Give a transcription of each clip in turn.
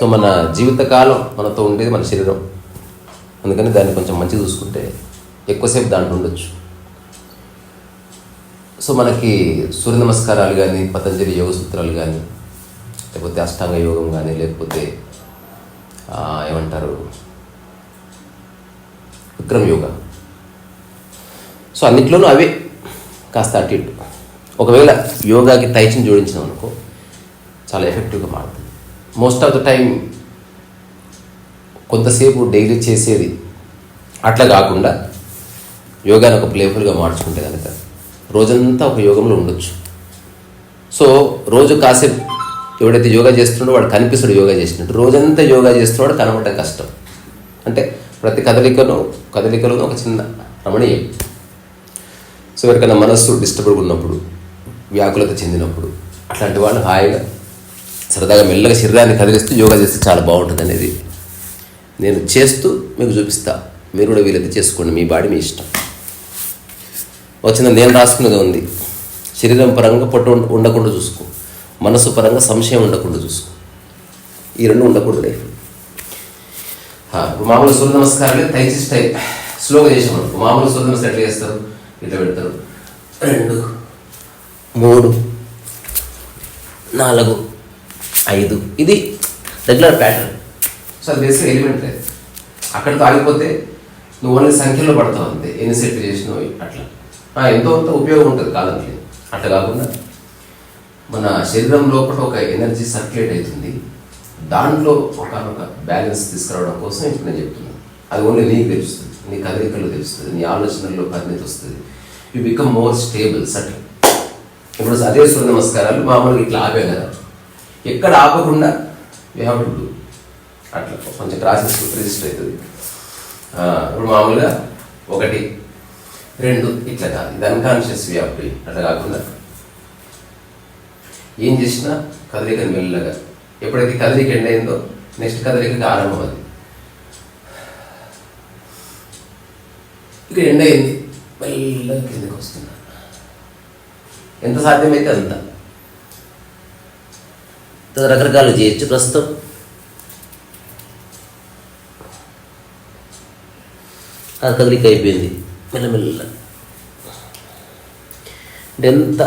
So మన జీవితకాలం మనతో ఉండేది మన శరీరం. అందుకని దాన్ని కొంచెం మంచిగా చూసుకుంటే ఎక్కువసేపు దాంట్లో ఉండొచ్చు. సో మనకి సూర్య నమస్కారాలు కానీ పతంజలి యోగ సూత్రాలు కానీ లేకపోతే అష్టాంగ యోగం కానీ లేకపోతే ఏమంటారు విక్రమ్ యోగా. సో అన్నిట్లోనూ అవే. కాస్త అటు ఇటు. ఒకవేళ యోగాకి తైచిని జోడించినాం అనుకో చాలా ఎఫెక్టివ్గా మారుతుంది. మోస్ట్ ఆఫ్ ద టైం కొంతసేపు డైలీ చేసేది అట్లా కాకుండా యోగాని ఒక ప్లేఫుల్గా మార్చుకుంటే కనుక రోజంతా ఒక యోగంలో ఉండొచ్చు. సో రోజు కాసేపు ఎవడైతే యోగా చేస్తున్నాడో వాడు కనిపిస్తాడు యోగా చేసినట్టు. రోజంతా యోగా చేస్తున్నాడు కనపడటం కష్టం. అంటే ప్రతి కదలికను కదలికలోనూ ఒక చిన్న రమణీయం. సో ఎవరికైనా మనస్సు డిస్టర్బ్గా ఉన్నప్పుడు వ్యాకులత చెందినప్పుడు అట్లాంటి వాళ్ళు హాయిగా సరదాగా మెల్లగా శరీరాన్ని కదిలిస్తూ యోగా చేస్తే చాలా బాగుంటుంది అనేది నేను చేస్తూ మీకు చూపిస్తా. మీరు కూడా వీలైతే చేసుకోండి. మీ బాడీ మీ ఇష్టం. వచ్చిన నేను రాసుకున్నది ఉంది. శరీరం పరంగా పొట్టు ఉండకుండా చూసుకో. మనసు పరంగా సంశయం ఉండకుండా చూసుకో. ఈ రెండు ఉండకూడదు లైఫ్. మామూలు సూర్య నమస్కారాలు తైచి టై స్లోగా చేసాం మామూలు సూర్య నమస్కారం ఎట్లా చేస్తారు? ఇట్లా పెడతారు. రెండు మూడు నాలుగు. ఐదు. ఇది రెగ్యులర్ ప్యాటర్న్ సో అది బేసిక్ ఎలిమెంట్ లేదు అక్కడితో ఆగిపోతే నువ్వు ఓన్లీ సంఖ్యలో పడతావు అంతే. ఎన్ని సెట్లు చేసినావు అట్లా. ఎంతో కొంత ఉపయోగం ఉంటుంది కాలంకి అట్లా కాకుండా మన శరీరం లోపల ఒక ఎనర్జీ సర్క్యులేట్ అవుతుంది. దాంట్లో ఒక బ్యాలెన్స్ తీసుకురావడం కోసం ఇప్పుడు నేను చెప్తున్నాను. అది ఓన్లీ నీకు తెలుస్తుంది. నీ కదలికల్లో తెలుస్తుంది. నీ ఆలోచనల్లో పరిణతి వస్తుంది. You become more stable subtle ఇప్పుడు అదే సూర్య నమస్కారాలు మామూలుగా ఇట్లా ఆపే కదా. ఎక్కడ ఆపకుండా వీ హ్యావ్ టు డూ అట్లా కొంచెం క్రాసెస్ రిజిస్టర్ అవుతుంది. ఇప్పుడు మామూలుగా ఒకటి రెండు ఇట్లా కాదు. ఇది అన్కాన్షియస్ వే ఆఫ్ డూయింగ్ అట్లా కాకుండా ఏం చేసినా కదలిక మెల్లగా. ఎప్పుడైతే కదలిక ఎండ్ అయిందో నెక్స్ట్ కదలికకి ఆరంభం అది. ఇక్కడ ఎండ్ అయింది. మెల్లగా కిందకి వస్తున్నా ఎంత సాధ్యమైతే అంత. రకరకాలు చేయొచ్చు ప్రస్తుతం. ఆ కదలిక అయిపోయింది. మెల్లమెల్ల అంటే ఎంత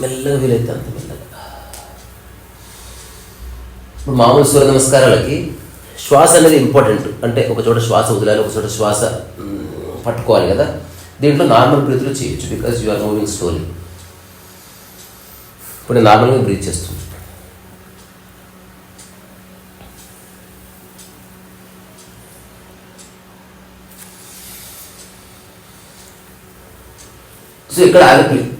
మెల్లగా వీలైతే అంత మెల్లగా. ఇప్పుడు మామూలు సూర్య నమస్కారాలకి శ్వాస అనేది ఇంపార్టెంట్ అంటే ఒక చోట శ్వాస వదిలాలి ఒక చోట శ్వాస పట్టుకోవాలి కదా. దీంట్లో నార్మల్ బ్రీత్లో చేయొచ్చు because you are moving slowly ఇప్పుడు నార్మల్గా బ్రీత్ చేస్తుంది. సో ఇక్కడ ఆగట్లేదు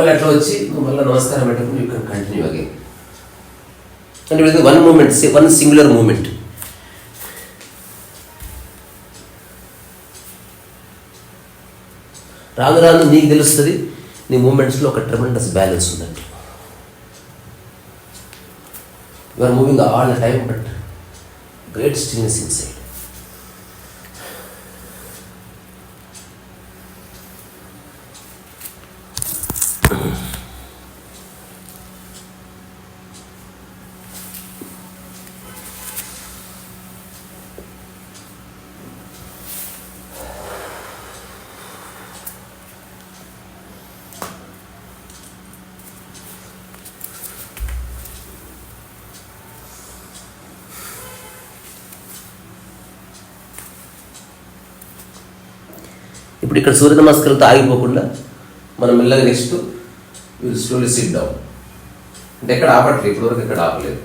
మళ్ళీ అట్లా వచ్చి మళ్ళీ నమస్కారం పెట్టకుండా యూ కెన్ కంటిన్యూ అగైన్ అంటే ఇది one moment one singular moment రాను రాను నీకు తెలుస్తుంది నీ మూమెంట్స్లో ఒక ట్రెమెండస్ బ్యాలెన్స్ ఉందండి. You are moving all the time but great stillness inside ఇప్పుడు ఇక్కడ సూర్య నమస్కారంతో ఆగిపోకుండా మనం మెల్లగా నెక్స్ట్ స్లోలీ సిట్ డౌన్ అంటే ఎక్కడ ఆపట్లేదు ఇప్పటివరకు ఎక్కడ ఆపలేదు.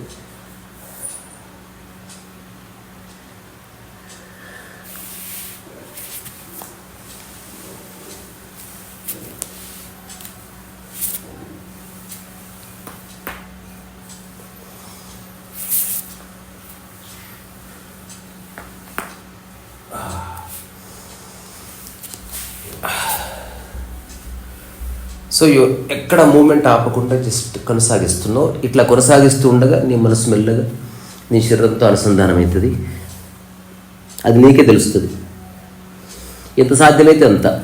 సో యు- ఎక్కడ మూమెంట్ ఆపకుండా జస్ట్ కొనసాగిస్తున్నావు. ఇట్లా కొనసాగిస్తూ ఉండగా నీ మనసు మెల్లగా నీ శరీరంతో అనుసంధానం అవుతుంది. అది నీకే తెలుస్తుంది. ఎంత సాధ్యమైతే అంత.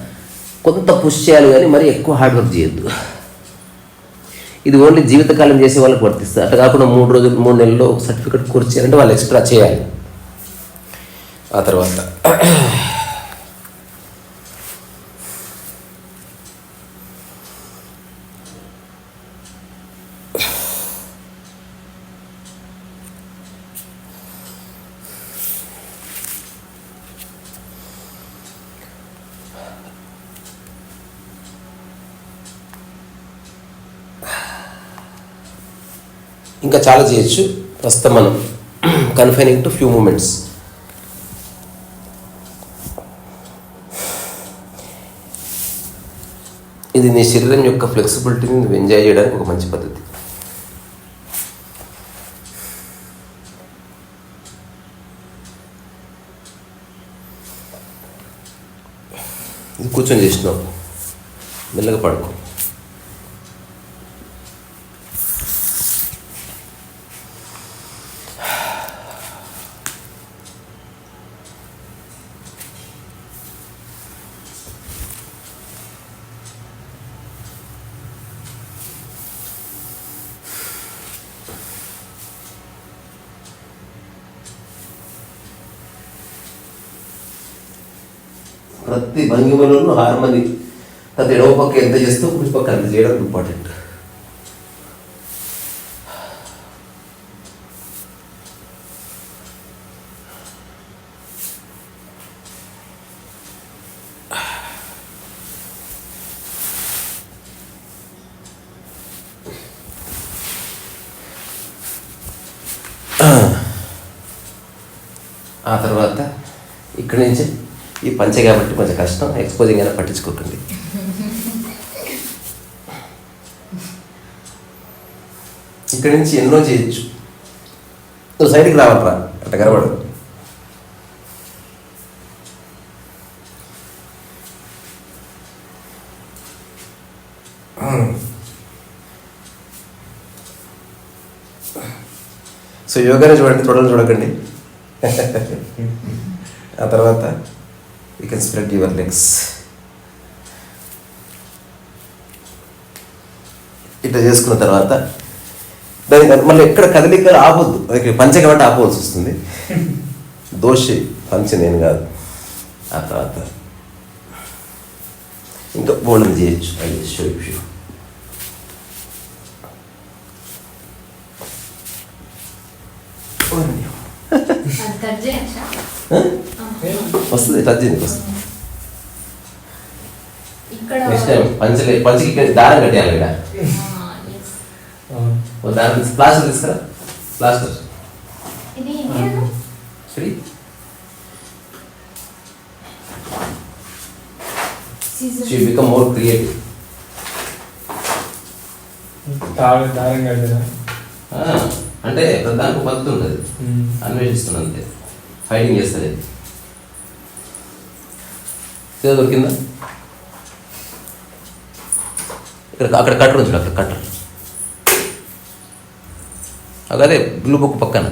కొంత పుష్ చేయాలి కానీ మరి ఎక్కువ హార్డ్ వర్క్ చేయొద్దు. ఇది ఓన్లీ జీవితకాలం చేసే వాళ్ళకి వర్తిస్తుంది. అట్లా కాకుండా మూడు రోజులు మూడు నెలల్లో ఒక సర్టిఫికెట్ కోర్స్ చేయాలంటే వాళ్ళు ఎక్స్ట్రా చేయాలి. ఆ తర్వాత ఇంకా చాలా చేయొచ్చు. ప్రస్తుతం మనం కన్ఫైనింగ్ టు ఫ్యూ మూమెంట్స్ ఇది నీ శరీరం యొక్క ఫ్లెక్సిబిలిటీని నువ్వు ఎంజాయ్ చేయడానికి ఒక మంచి పద్ధతి. ఇది కూర్చొని చేసినావు మెల్లగా పడుకో ప్రతి భంగిమలోనూ అది ప్రతి ఎడవ పక్క ఎంత చేస్తూ కుడి పక్క అంత చేయడం ఇంపార్టెంట్ ఆ తర్వాత ఇక్కడి నుంచి ఈ పంచ కాబట్టి కొంచెం కష్టం ఎక్స్పోజింగ్ అయినా పట్టించుకోకండి. ఇక్కడి నుంచి ఎన్నో చేయొచ్చు. నువ్వు సైడ్కి రావట్రా అట్ట కనబడు సో యోగానే చూడండి చూడండి చూడకండి. ఆ తర్వాత you can spread your legs ఇట్లా చేసుకున్న తర్వాత దాని మళ్ళీ ఎక్కడ కదలిక ఆపొద్దు. అది పంచ కాబట్టి ఆపవలసి వస్తుంది. దోషి పంచ నేను కాదు. ఆ తర్వాత ఇంకా బోల్డ్ చేయొచ్చు. షో అది కట్ చేయొచ్చా? వస్తుంది టచ్ చేయండి వస్తుంది ఇక్కడ నెక్స్ట్ టైం పంచలే పంచకి దారం కట్టేయాలి ఇక్కడ. దారం ప్లాస్టర్ తీసుకురా. ప్లాస్టర్. ఇది ఏంటి Shri Scissors. She become more creative అంటే దానికి పద్ధతి ఉంటుంది. అన్వేషిస్తున్నాను అంతే ఫైటింగ్ చేస్తుంది సీదా దొరికిందా? ఇక్కడ అక్కడ కట్టర్ ఉంచుడు అక్కడ కట్టర్. అదే బ్లూ బుక్ పక్కన.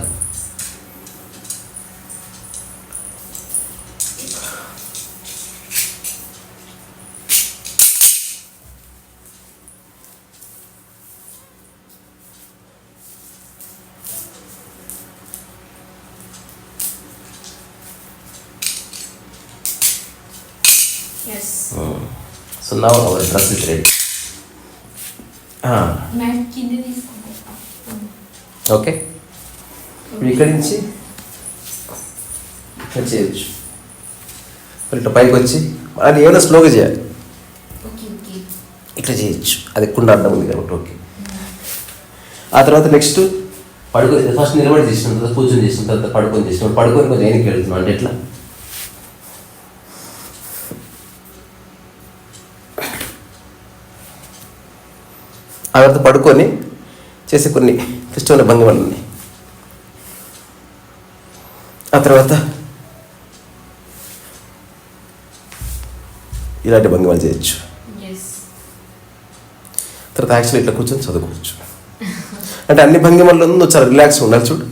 Now our dress is ready okay ఇక్కడి నుంచి ఇట్లా చేయొచ్చు ఇట్లా పైకి వచ్చి అది ఏమైనా స్లోగా చేయాలి ఓకే ఓకే ఇట్లా చేయొచ్చు అది కుండ అడ్డం ఉంది కాబట్టి ఓకే ఆ తర్వాత నెక్స్ట్ పడుకొని ఫస్ట్ నిలబడి చేసిన తర్వాత కూర్చొని చేసిన తర్వాత పడుకొని చేసిన పడుకొని కొంచెం వెనక్కి వెళ్తున్నాం అంటే ఎట్లా? ఆ తర్వాత పడుకొని చేసే కొన్ని ఇష్టమైన భంగిమలు ఆ తర్వాత ఇలాంటి భంగిమలు చేయొచ్చు. తర్వాత యాక్చువల్లీ ఇట్లా కూర్చొని చదువుకోవచ్చు. అంటే అన్ని భంగిమల్లో నువ్వు చాలా రిలాక్స్ ఉండాలి చూడు.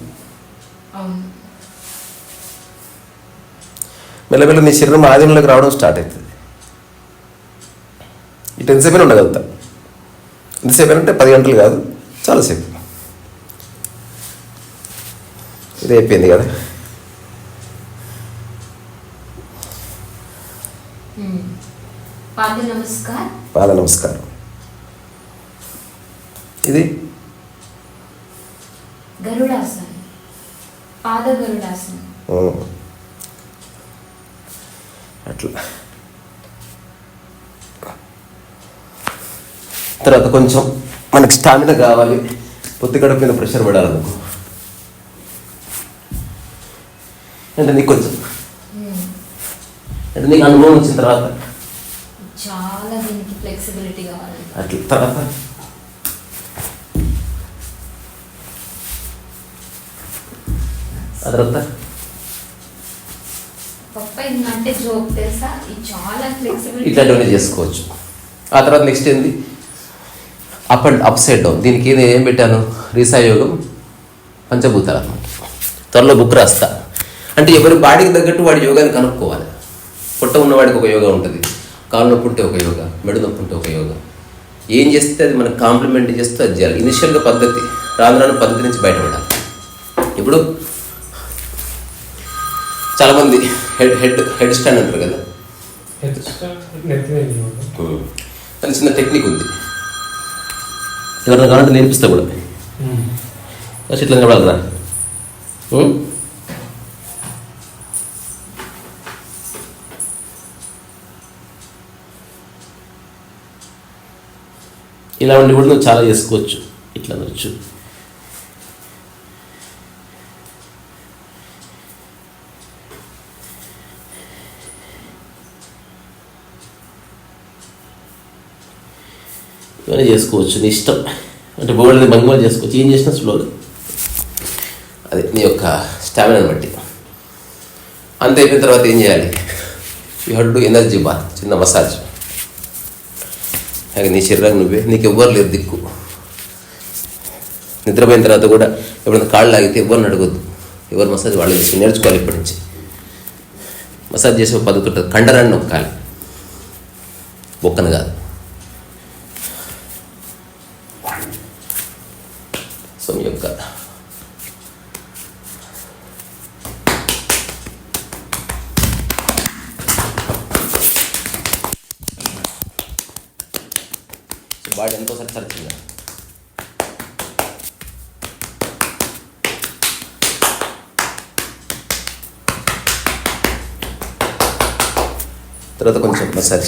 మెల్లమెల్ల నీ శరీరం ఆధీనంలోకి రావడం స్టార్ట్ అవుతుంది. ఇటు ఎంతసేపు ఉండగలుగుతా. ఎంతసేపు అంటే పది గంటలు కాదు చాలాసేపు ఇది అయిపోయింది కదా. పాద నమస్కార్. ఇది? గరుడాసనం. పాద గరుడాసనం. అట్లా. తర్వాత కొంచెం మనకి స్టామినా కావాలి. పొత్తి గడప మీద ప్రెషర్ పడాలనుకో అంటే నీకు కొంచెం. అంటే నీకు అనుభవం వచ్చిన తర్వాత. చాలా దీనికి ఫ్లెక్సిబిలిటీ కావాలి. అట్లా తర్వాత. ఆ తర్వాత. పప్ప అంటే జోక్ తెలుసా? ఇది చాలా ఫ్లెక్సిబిలిటీ ఇట్లాంటివన్నీ చేసుకోవచ్చు. ఆ తర్వాత నెక్స్ట్ ఏంది? Up and up side down దీనికి నేను ఏం పెట్టాను? రీసాయోగం పంచభూతాలు అనమాట త్వరలో బుక్ రాస్తా. అంటే ఎవరి బాడీకి తగ్గట్టు వాడి యోగాని కనుక్కోవాలి. పొట్ట ఉన్నవాడికి ఒక యోగా ఉంటుంది. కాలు నొప్పి ఉంటే ఒక యోగా. మెడ నొప్పి ఉంటే ఒక యోగా. ఏం చేస్తే అది మనకు కాంప్లిమెంట్ చేస్తే అది చేయాలి. ఇనిషియల్గా పద్ధతి రాను రాను పద్ధతి నుంచి బయటపడాలి. ఇప్పుడు చాలామంది హెడ్ హెడ్ హెడ్ స్టాండ్ అంటారు కదా. దాని చిన్న టెక్నిక్ ఉంది. ఎవరైనా కావాలంటే నేర్పిస్తా కూడా. ఇట్లా నిలబడాలిరా? ఇలా ఉండి కూడా నువ్వు చాలా చేసుకోవచ్చు. ఇట్లా అనొచ్చు ఇవన్నీ చేసుకోవచ్చు. నీ ఇష్టం. అంటే బోర్డు భంగిమలు చేసుకోవచ్చు. ఏం చేసినా స్లోగా. అది నీ యొక్క స్టామినాని బట్టి. అంత అయిపోయిన తర్వాత ఏం చేయాలి? You had to energy bath చిన్న మసాజ్. అలాగే నీ శరీరానికి నువ్వే. నీకు ఎవ్వరు లేరు దిక్కు. నిద్రపోయిన తర్వాత కూడా ఎప్పుడైనా కాళ్ళు లాగితే ఎవరిని అడగొద్దు. ఎవరు మసాజ్ వాళ్ళు చేసి నేర్చుకోవాలి ఇప్పటి నుంచి. మసాజ్ చేసే ఒక పద్ధతి ఉంటుంది. కండరాన్ని నొక్కాలి. బొక్కను కాదు. తర్వాత కొంచెం మసాజ్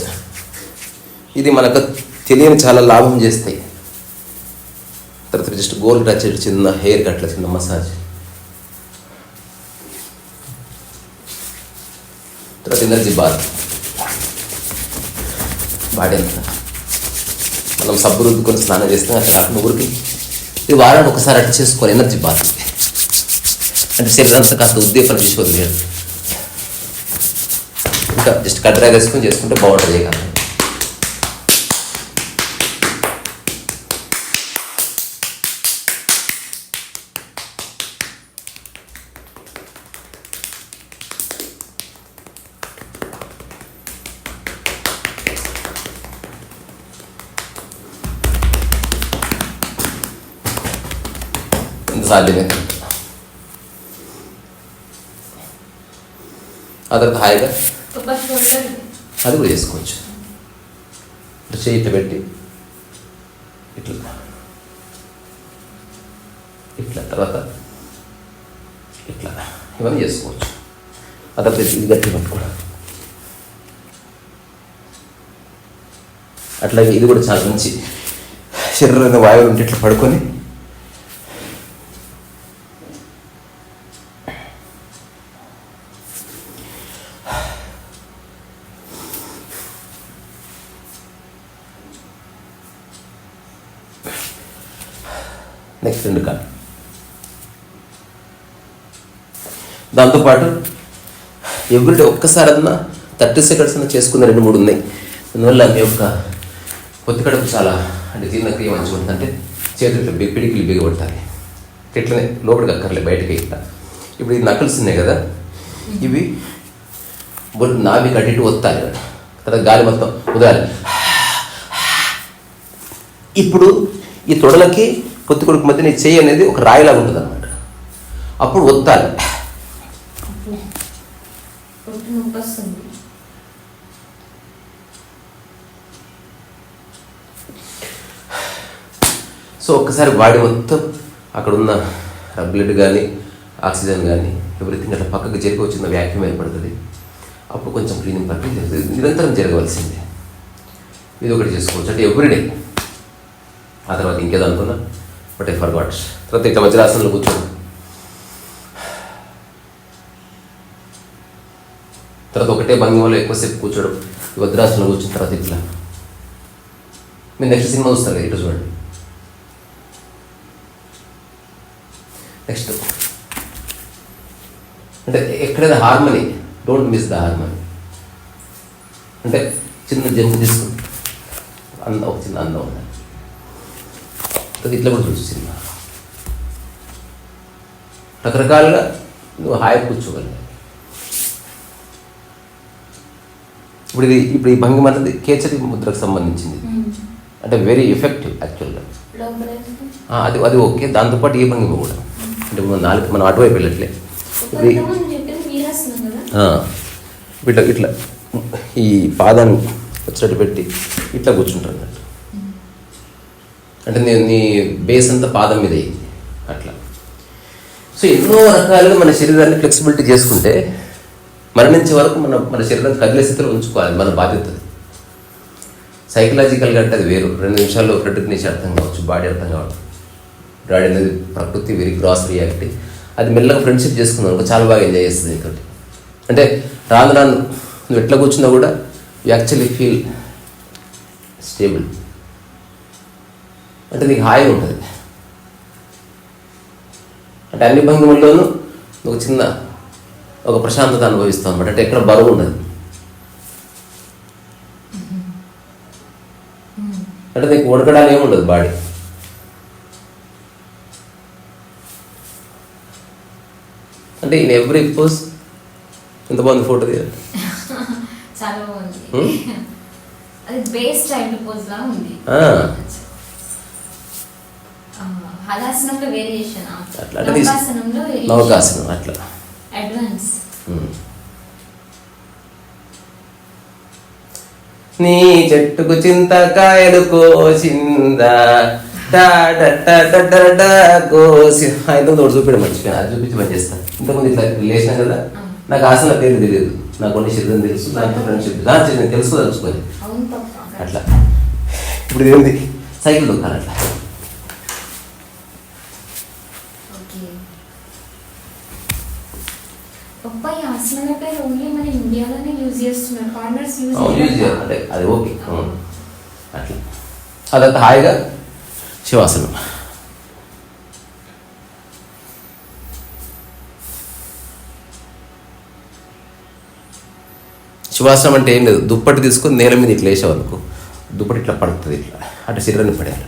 ఇది మనకు తెలియని చాలా లాభం చేస్తాయి. తర్వాత జస్ట్ గోల్ టచ్ చిన్న హెయిర్ కట్ల చిన్న మసాజ్ తర్వాత ఎనర్జీ బాత్ బాడీ అంతా. మనం సబ్బు రుద్దుకొని స్నానం చేస్తాం అట్లా కాకుండా ఊరికి ఇది వారానికి ఒకసారి అట్లా చేసుకోవాలి ఎనర్జీ బాత్ అంటే శరీరం అంతా కాస్త ఉద్దీపన చేసి జస్ట్ కట్ డ్రై వేసుకొని చేసుకుంటే బాగుంటుంది ఇక ఎంత సాధ్యమే ఆ తర్వాత హాయిగా పప్ప షోల్డర్ అది కూడా చేసుకోవచ్చు. ఇట్లా చేయి పెట్టి. ఇట్లా. ఇట్లా తర్వాత ఇట్లా. ఇవన్నీ చేసుకోవచ్చు. ఆ తర్వాత ఇది గట్టి పట్టుకోవడం. అట్లాగే ఇది కూడా చాలా మంచి శరీరంగా వాయువు ఉంటే ఇట్లా పడుకొని నెక్స్ట్ కాదు దాంతోపాటు ఎవ్రీడే ఒక్కసారన్నా థర్టీ సెకండ్స్ అన్న చేసుకున్న రెండు మూడు ఉన్నాయి. అందువల్ల మీ యొక్క పొత్తి కడుపు చాలా అంటే జీర్ణక్రియ మంచిగా ఉంటుంది. అంటే చేతులు ఇట్లా బి- పిడికిలు బిగబట్టాలి ఇట్లనే లోపలికి అక్కర్లే బయటకి ఇట్లా. ఇప్పుడు ఈ నకల్స్ ఉన్నాయి కదా ఇవి నావి కట్టిట్టు వస్తాయి కదా గాలి మొత్తం ఉదాలి ఇప్పుడు ఈ తొడలకి పొత్తి కొడుకు మధ్య నీ చెయ్యి అనేది ఒక రాయిలాగా ఉంటుంది అనమాట అప్పుడు ఒత్తాలి. సో ఒక్కసారి బాడీ మొత్తం అక్కడ ఉన్న బ్లడ్ కానీ ఆక్సిజన్ కానీ ఎవ్రీథింగ్ అట్లా పక్కకు జరిగి వచ్చిన వ్యాక్యూమ్ ఏర్పడుతుంది. అప్పుడు కొంచెం క్లీనింగ్ ప్రక్రియ జరుగుతుంది. నిరంతరం జరగవలసిందే. ఇది ఒకటి చేసుకోవచ్చు. అంటే ఎవ్రీడే. ఆ తర్వాత ఇంకేదో అనుకున్నా. బట్ ఐ ఫర్ గాట్ తర్వాత ఇట్లా వజ్రాసనంలో కూర్చోండి. తర్వాత ఒకటే భంగిమలో ఎక్కువసేపు కూర్చోడు. ఈ వజ్రాసనంలో కూర్చున్న తర్వాత ఇట్లా. మీరు నెక్స్ట్ సినిమా చూస్తారు కదా ఇటు చూడండి. నెక్స్ట్ అంటే ఎక్కడైనా harmony? Don't miss the harmony అంటే చిన్న జంపు తీసుకుని అందం ఒక చిన్న అందం ఉండాలి. ఇట్లా కూడా చూసి సినిమా. రకరకాలుగా నువ్వు హాయి కూర్చోగలిగా ఇప్పుడు ఇది ఇప్పుడు ఈ భంగిమ అనేది కేచరి ముద్రకు సంబంధించింది. అంటే వెరీ ఎఫెక్టివ్ యాక్చువల్గా అది అది ఓకే. దాంతోపాటు ఈ భంగిమ కూడా. అంటే మన నాలుగు మనం అటువైపు వెళ్ళట్లే. ఇది ఇట్లా ఇట్లా ఈ పాదాన్ని వచ్చేటట్టు పెట్టి ఇట్లా కూర్చుంటారు అన్నట్టు. అంటే నీ నీ బేస్ అంతా పాదం మీద. అట్లా. సో ఎన్నో రకాలుగా మన శరీరాన్ని ఫ్లెక్సిబిలిటీ చేసుకుంటే మరణించే వరకు మన మన శరీరం కదిలే స్థితిలో ఉంచుకోవాలి మన బాధ్యత సైకలాజికల్గా అంటే అది వేరు. రెండు నిమిషాల్లో రికగ్నిషన్ అర్థం కావచ్చు బాడీ అర్థం కావచ్చు. బాడీ అనేది ప్రకృతి వెరీ గ్రాస్ రియాలిటీ అది మెల్లగా ఫ్రెండ్షిప్ చేసుకున్నాను అనుకో చాలా బాగా ఎంజాయ్ చేస్తుంది ఇంకోటి అంటే రాను రాను నువ్వు ఎట్లా కూర్చున్నా కూడా యూ యాక్చువల్లీ ఫీల్ స్టేబుల్ అంటే నీకు హాయిగా ఉంటుంది. అంటే అన్ని భంగిమల్లోనూ ఒక చిన్న ఒక ప్రశాంతత అనుభవిస్తాం అనమాట అంటే ఎక్కడ బరువు ఉండదు. అంటే నీకు ఉడకడానికి ఏమి ఉండదు బాడీ. అంటే ఇన్ ఎవ్రీ పోజ్ ఎంత బాగుంది ఫోటో తీయాలి? చాలా బాగుంది? అది బేస్ టైప్ పోజ్ లా ఉంది. హలాసనంలో వేరియేషన్ అట్లా అంటే తీసు- నౌకాసనంలో నౌకాసనం అట్లా. Advance um. నీ చెట్టుకు చింతకాయలు కోసిందా? కోసి ఆ, ఇంతకు తోడు చూపించడం మర్చిపోయాను అది చూపించి పని చేస్తాను ఇంతకుముందు ఇట్లా లేచిన కదా? నాకు ఆసన పేరు తెలియదు. నాకు కొన్ని శరీరం తెలుసు దాంతో ఫ్రెండ్షిప్ నేను తెలుసు పప్ప అట్లా. ఇప్పుడు ఏంది? సైకిల్ దొక్కాలి అట్లా ఓకే పప్ప ఈ ఆసనం పేరు ఓన్లీ మన ఇండియాలోనే యూజ్ చేస్తున్నారు ఫార్మర్స్ యూజ్ అవును, యూజ్ చేయాలి అంటే అది ఓకే అట్లా అదంతా హాయిగా శివాసనం శివాసనం అంటే ఏం లేదు దుప్పటి తీసుకొని నేల మీద ఇట్లా వేసావు అనుకో దుప్పటి ఇట్లా పడుతుంది ఇట్లా అంటే శరీరాన్ని పడేయాలి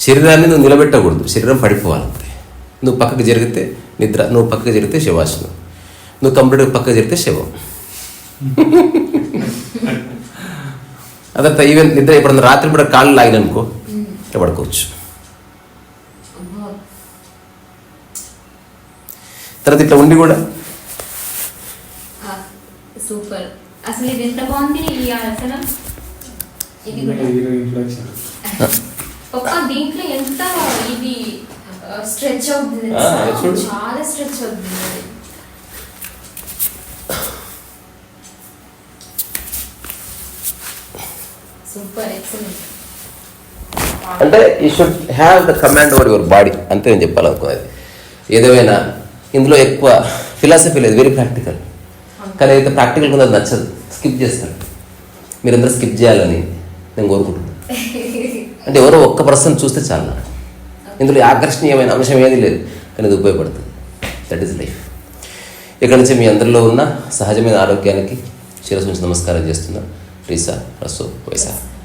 శరీరాన్ని నువ్వు నిలబెట్టకూడదు శరీరం పడిపోవాలి అంతే నువ్వు పక్కకు జరిగితే నిద్ర నువ్వు పక్కకు జరిగితే శివాసనం నువ్వు కంప్లీట్గా పక్కకు జరిగితే శివం అదంతా ఈవెన్ నిద్ర ఇప్పుడు రాత్రి కూడా కాళ్ళు లాగిననుకో ఇట్లా పడుకోవచ్చు. తర్వాత ఇట్లా ఉండి కూడా సూపర్. అసలు ఇది ఎంత బాగుంది ఈ ఆసనం? ఇది దీంట్లో ఎంత ఇది స్ట్రెచ్ అవుతుంది ఆ. చాలా స్ట్రెచ్ అవుతుంది అది. సూపర్ ఎక్సలెంట్ అంటే ఈ should have the command over your body అంతే నేను చెప్పాలనుకున్నది. ఏదేమైనా ఇందులో ఎక్కువ ఫిలాసఫీ లేదు వెరీ ప్రాక్టికల్ కానీ అయితే ప్రాక్టికల్ కొంత నచ్చదు. స్కిప్ చేస్తాను. మీరందరూ స్కిప్ చేయాలని నేను కోరుకుంటున్నాను. అంటే ఎవరో ఒక్క పర్సన్ చూస్తే చాలు ఇందులో ఆకర్షణీయమైన అంశం ఏది లేదు కానీ ఇది ఉపయోగపడుతుంది. దట్ ఈస్ లైఫ్ ఇక్కడ నుంచి మీ అందరిలో ఉన్న సహజమైన ఆరోగ్యానికి శిరస్సు నుంచి నమస్కారం చేస్తున్నా. Risa Rasul Waisah. Yes.